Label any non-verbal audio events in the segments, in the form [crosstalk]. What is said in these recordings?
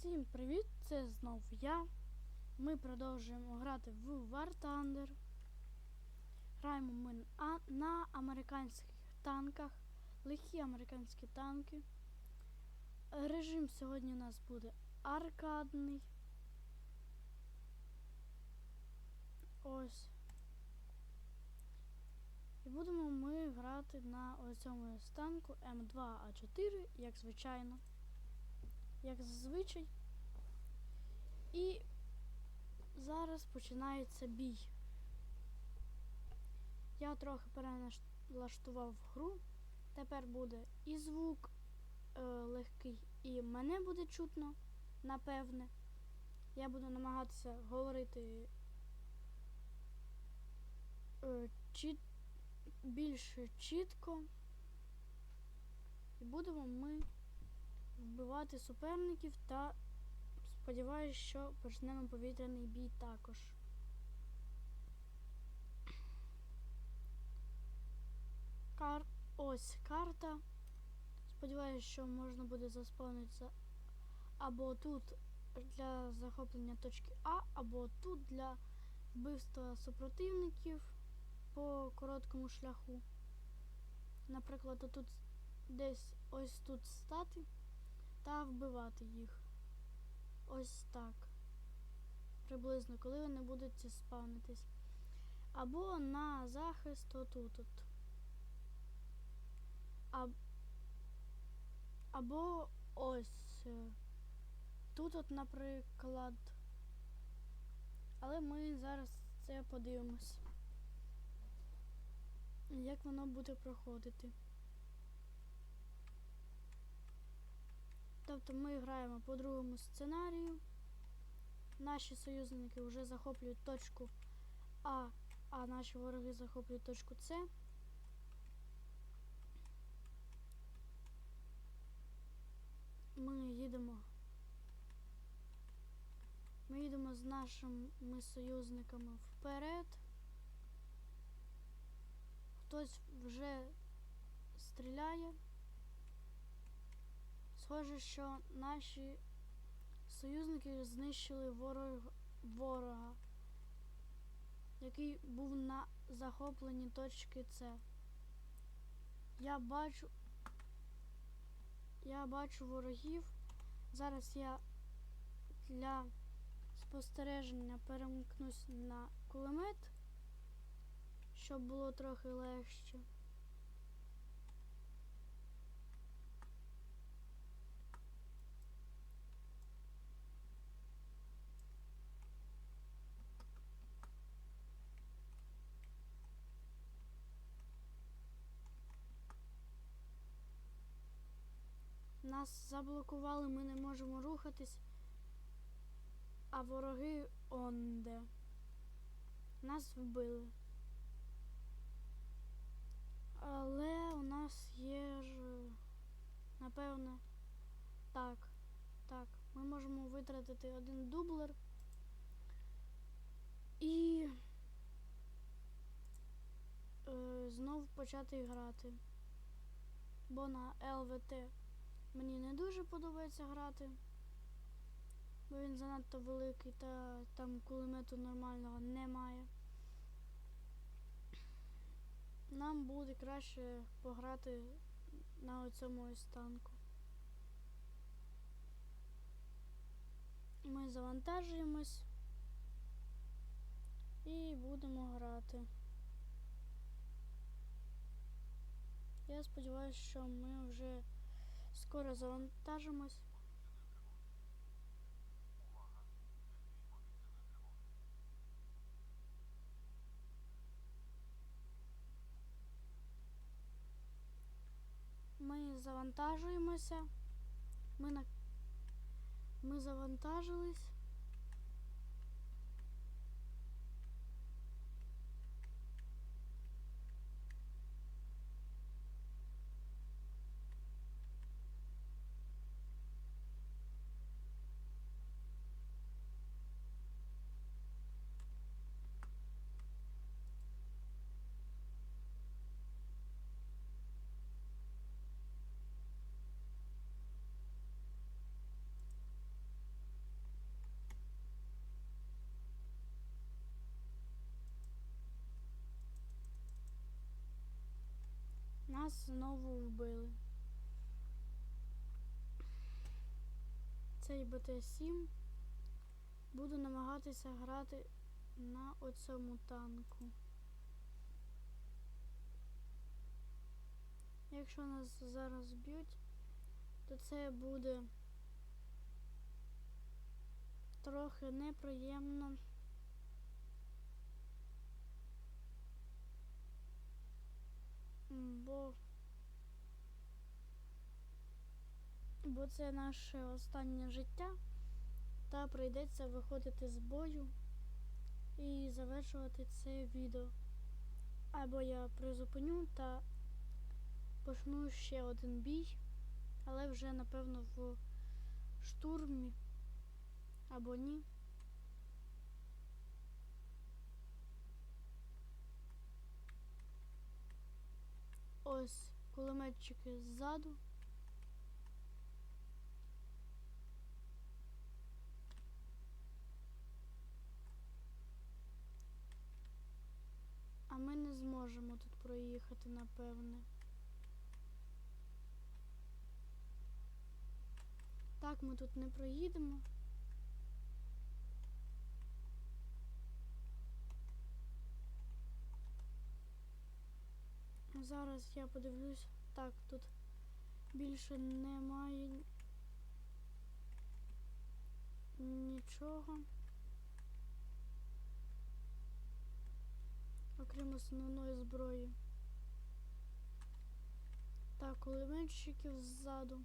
Всім привіт! Це знов я. Ми продовжуємо грати в War Thunder. Граємо ми на, американських танках, лихі американські танки. Режим сьогодні у нас буде аркадний. Ось. І будемо ми грати на оцьому станку М2А4, як звичайно як зазвичай. І зараз починається бій. Я трохи перелаштував гру. Тепер буде і звук е, легкий, і мене буде чутно, напевне. Я буду намагатися говорити е, чіт, більш чітко. І будемо ми вбивати суперників та сподіваюся, що почнемо повітряний бій також. Кар... Ось карта. Сподіваюся, що можна буде заспавнитися або тут для захоплення точки А, або тут для вбивства супротивників по короткому шляху. Наприклад, тут десь ось тут стати та вбивати їх. Ось так. Приблизно, коли вони будуть спавнитись. Або на захист отут. -от. А... Або ось тут, от, наприклад. Але ми зараз це подивимось. Як воно буде проходити. Тобто ми граємо по другому сценарію. Наші союзники вже захоплюють точку А, а наші вороги захоплюють точку С. Ми їдемо. Ми їдемо з нашими союзниками вперед. Хтось вже стріляє. Схоже, що наші союзники знищили ворог, ворога, який був на захопленні точки С. Я бачу. Я бачу ворогів. Зараз я для спостереження перемкнусь на кулемет, щоб було трохи легше. Нас заблокували, ми не можемо рухатись, а вороги онде. Нас вбили. Але у нас є ж, напевно, так, так, ми можемо витратити один дублер і е, знов почати грати. Бо на ЛВТ Мені не дуже подобається грати, бо він занадто великий та там кулемету нормального немає. Нам буде краще пограти на оцьому ось танку. Ми завантажуємось і будемо грати. Я сподіваюся, що ми вже Скоро завантажимось. Ми завантажуємося. Ми на ми завантажились. Нас знову вбили. Цей БТ-7 буду намагатися грати на оцьому танку. Якщо нас зараз б'ють, то це буде трохи неприємно. Бо, бо це наше останнє життя, та прийдеться виходити з бою і завершувати це відео. Або я призупиню та почну ще один бій, але вже напевно в штурмі або ні. Ось кулеметчики ззаду. А ми не зможемо тут проїхати, напевне. Так, ми тут не проїдемо. Зараз я подивлюсь. Так, тут більше немає нічого. Окрім основної зброї. Так, кулеметчиків ззаду.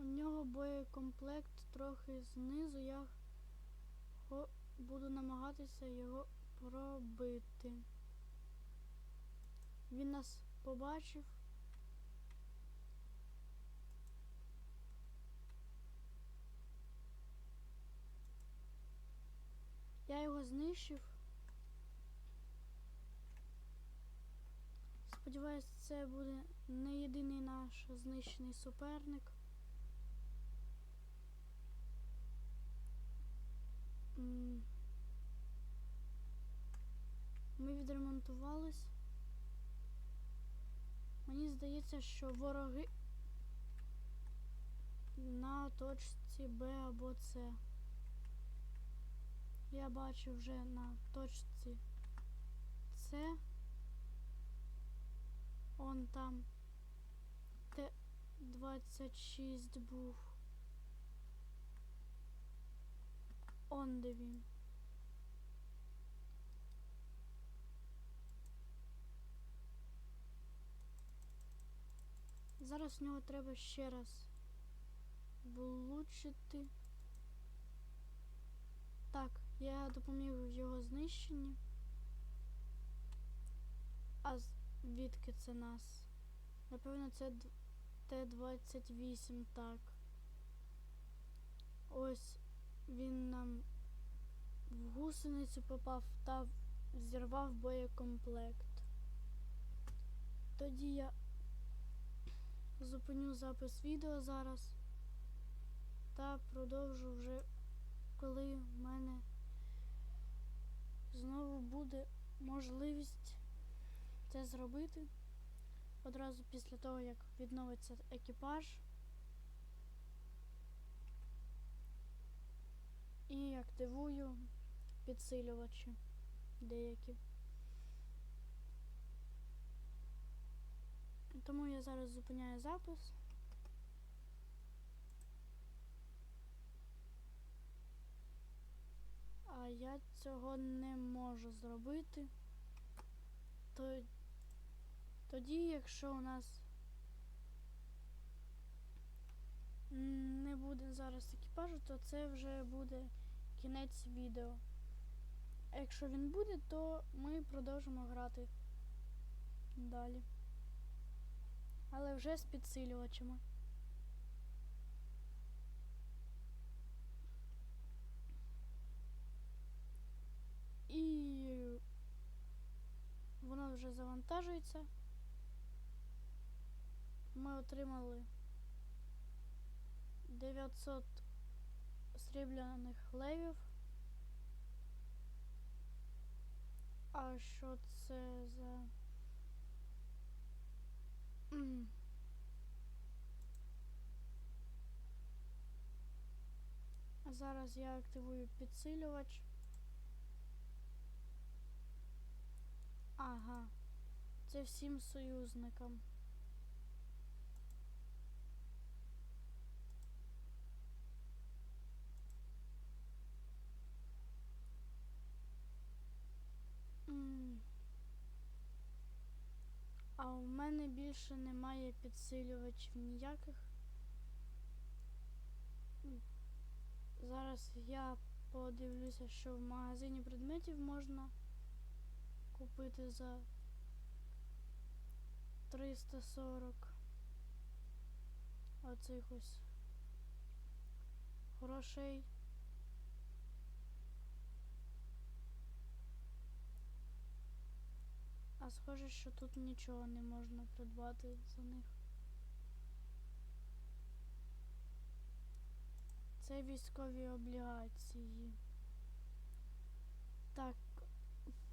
У нього боєкомплект трохи знизу. Я буду намагатися його пробити. Він нас побачив. Я його знищив. Сподіваюсь, це буде не єдиний наш знищений суперник. Ми відремонтувались. Мені здається, що вороги на точці Б або С. Я бачу вже на точці С. Он там Т-26 був. Он він. Зараз в нього треба ще раз влучити. Так, я допоміг в його знищенні. А звідки це нас? Напевно, це Т-28, так. Ось він нам в гусеницю попав та зірвав боєкомплект. Тоді я зупиню запис відео зараз та продовжу вже, коли в мене знову буде можливість це зробити. Одразу після того, як відновиться екіпаж. І активую підсилювачі деякі. Тому я зараз зупиняю запис. А я цього не можу зробити. То тоді, якщо у нас не буде зараз екіпажу, то це вже буде кінець відео. А якщо він буде, то ми продовжимо грати далі. Але вже з підсилювачами. І воно вже завантажується. Ми отримали 900 срібляних левів. А що це за. А зараз я активую підсилювач. Ага. Це всім союзникам. М. А у мене більше немає підсилювачів ніяких. Зараз я подивлюся, що в магазині предметів можна купити за 340 оцих ось грошей. А схоже, що тут нічого не можна придбати за них. Це військові облігації. Так,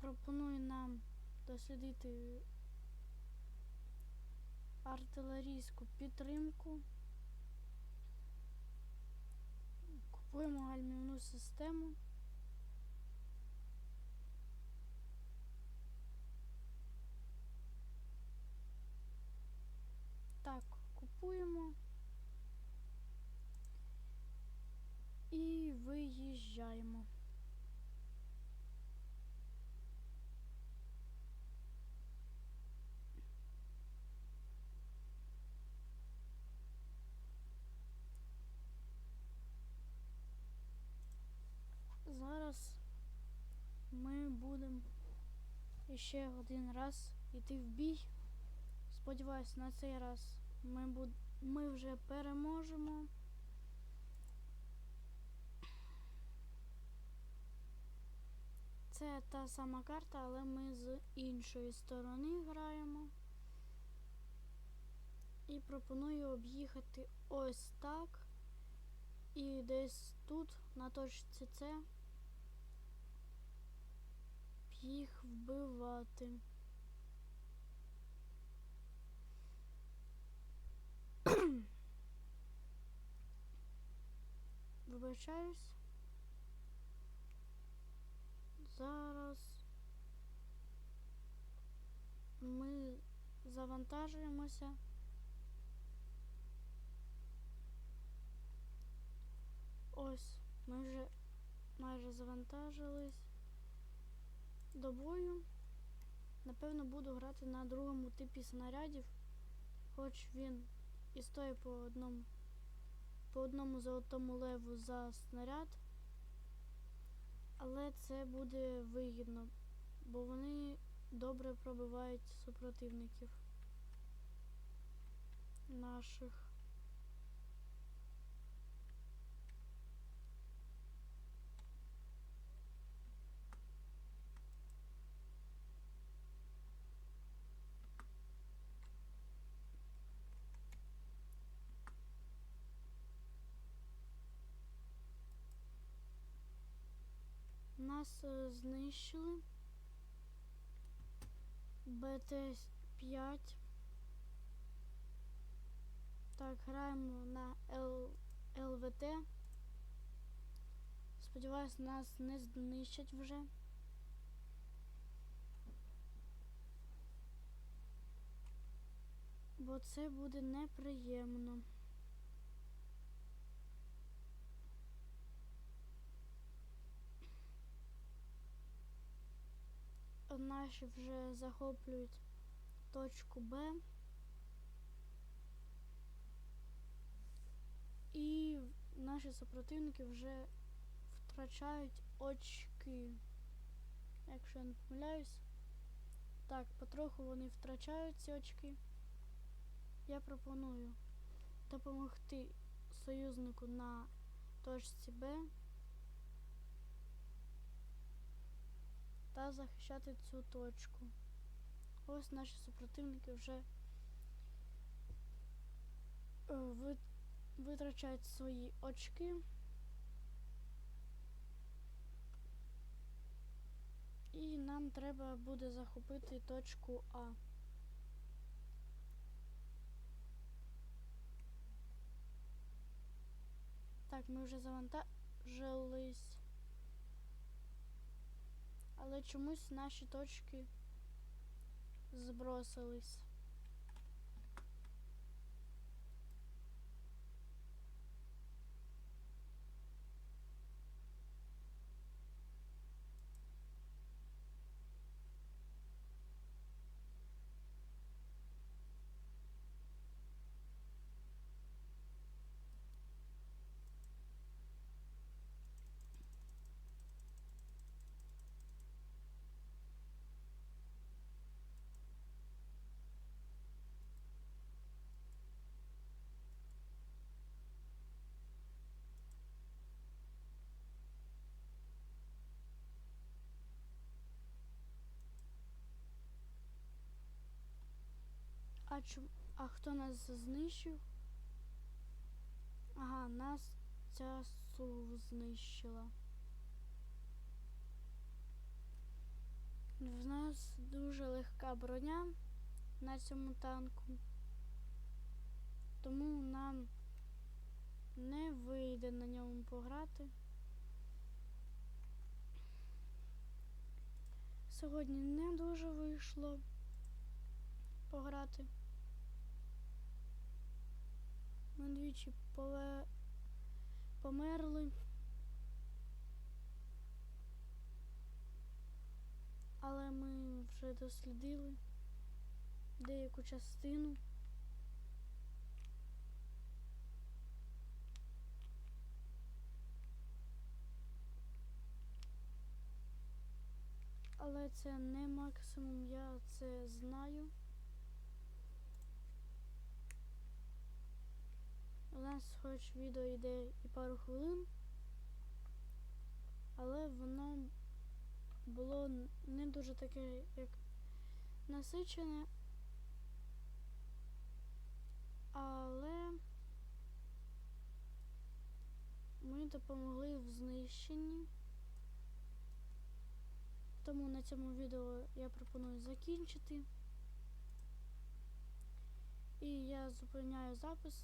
пропоную нам дослідити артилерійську підтримку. Купуємо гальмівну систему. Так, купуємо. І виїжджаємо. Зараз ми будемо ще один раз йти в бій. Сподіваюсь, на цей раз ми, буд... ми вже переможемо. Це та сама карта, але ми з іншої сторони граємо. І пропоную об'їхати ось так. І десь тут, на точці С, їх вбивати. [coughs] Вибачаюсь. Зараз ми завантажуємося. Ось, ми вже майже завантажились до бою. Напевно, буду грати на другому типі снарядів, хоч він і стоїть по одному, по одному золотому леву за снаряд. Але це буде вигідно, бо вони добре пробивають супротивників наших. Нас е, знищили. БТ-5. Так, граємо на Л... ЛВТ. Сподіваюсь, нас не знищать вже. Бо це буде неприємно. Наші вже захоплюють точку Б. І наші супротивники вже втрачають очки. Якщо я не помиляюсь. Так, потроху вони втрачають ці очки. Я пропоную допомогти союзнику на точці Б та захищати цю точку. Ось наші супротивники вже е, витрачають свої очки. І нам треба буде захопити точку А. Так, ми вже завантажились. Але чомусь наші точки збросились. А чом... А хто нас знищив? Ага, нас ця СУВ знищила. В нас дуже легка броня на цьому танку. Тому нам не вийде на ньому пограти. Сьогодні не дуже вийшло пограти. Ми двічі пове... померли. Але ми вже дослідили деяку частину. Але це не максимум, я це знаю. Нас хоч відео йде і пару хвилин, але воно було не дуже таке, як насичене. Але ми допомогли в знищенні. Тому на цьому відео я пропоную закінчити. І я зупиняю запис.